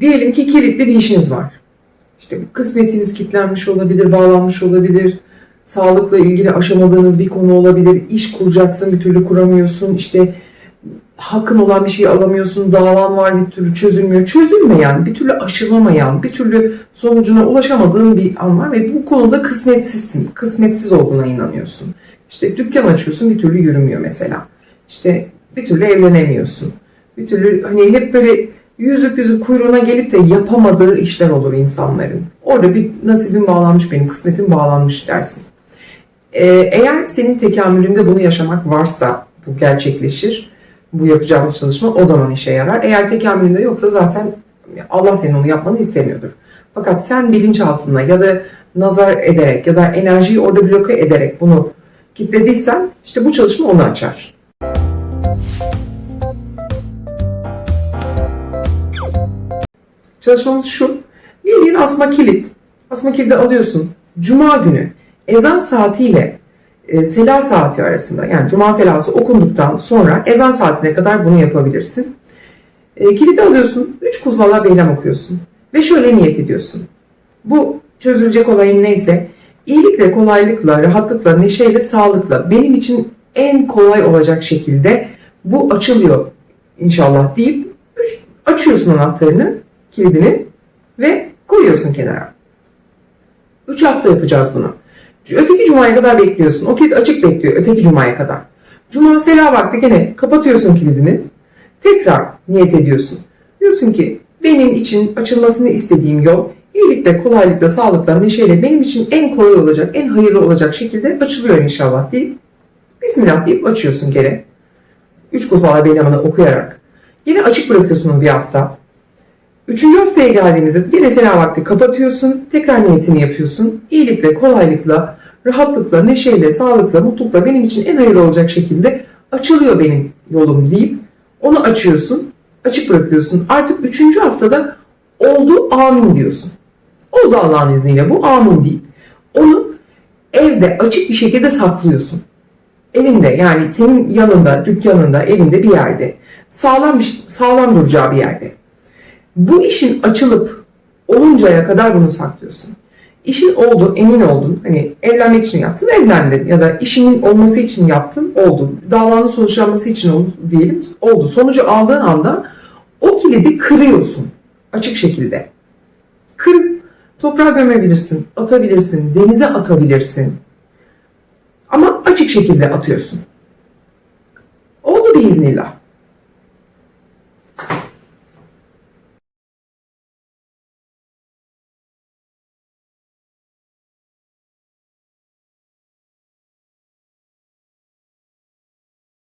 Diyelim ki kilitli bir işiniz var. İşte bu kısmetiniz kilitlenmiş olabilir, bağlanmış olabilir. Sağlıkla ilgili aşamadığınız bir konu olabilir. İş kuracaksın bir türlü kuramıyorsun. İşte hakkın olan bir şeyi alamıyorsun. Davan var bir türlü çözülmüyor. Çözülmeyen, bir türlü aşılamayan, bir türlü sonucuna ulaşamadığın bir an var ve bu konuda kısmetsizsin. Kısmetsiz olduğuna inanıyorsun. İşte dükkan açıyorsun bir türlü yürümüyor mesela. İşte bir türlü evlenemiyorsun. Bir türlü hani hep böyle yüzük yüzük kuyruğuna gelip de yapamadığı işler olur insanların. Orada bir nasibim bağlanmış benim, kısmetim bağlanmış dersin. Ee, eğer senin tekamülünde bunu yaşamak varsa bu gerçekleşir. Bu yapacağımız çalışma o zaman işe yarar. Eğer tekamülünde yoksa zaten Allah senin onu yapmanı istemiyordur. Fakat sen bilinçaltında ya da nazar ederek ya da enerjiyi orada bloke ederek bunu kilitlediysen işte bu çalışma onu açar. Çalışmamız şu. Bildiğin asma kilit. Asma kilidi alıyorsun. Cuma günü ezan saatiyle e, sela saati arasında yani cuma selası okunduktan sonra ezan saatine kadar bunu yapabilirsin. E, kilidi alıyorsun. Üç kuzmala beylem okuyorsun. Ve şöyle niyet ediyorsun. Bu çözülecek olayın neyse iyilikle, kolaylıkla, rahatlıkla, neşeyle, sağlıkla benim için en kolay olacak şekilde bu açılıyor inşallah deyip üç, açıyorsun anahtarını, kilidini ve koyuyorsun kenara. 3 hafta yapacağız bunu. Öteki cumaya kadar bekliyorsun. O kilit açık bekliyor öteki cumaya kadar. Cuma sela vakti gene kapatıyorsun kilidini. Tekrar niyet ediyorsun. Diyorsun ki benim için açılmasını istediğim yol iyilikle, kolaylıkla, sağlıkla, neşeyle benim için en kolay olacak, en hayırlı olacak şekilde açılıyor inşallah deyip Bismillah deyip açıyorsun gene. Üç kutbala beylamını okuyarak. Yine açık bırakıyorsun bir hafta. Üçüncü haftaya geldiğimizde yine sena vakti kapatıyorsun. Tekrar niyetini yapıyorsun. İyilikle, kolaylıkla, rahatlıkla, neşeyle, sağlıkla, mutlulukla benim için en hayırlı olacak şekilde açılıyor benim yolum deyip onu açıyorsun. Açık bırakıyorsun. Artık üçüncü haftada oldu amin diyorsun. Oldu Allah'ın izniyle bu amin deyip onu evde açık bir şekilde saklıyorsun. Evinde yani senin yanında, dükkanında, evinde bir yerde. Sağlam bir, sağlam duracağı bir yerde. Bu işin açılıp oluncaya kadar bunu saklıyorsun. İşin oldu, emin oldun. Hani evlenmek için yaptın, evlendin. Ya da işinin olması için yaptın, oldu. Davanın sonuçlanması için oldu diyelim, oldu. Sonucu aldığın anda o kilidi kırıyorsun. Açık şekilde. Kırıp toprağa gömebilirsin, atabilirsin, denize atabilirsin. Ama açık şekilde atıyorsun. Oldu biiznillah.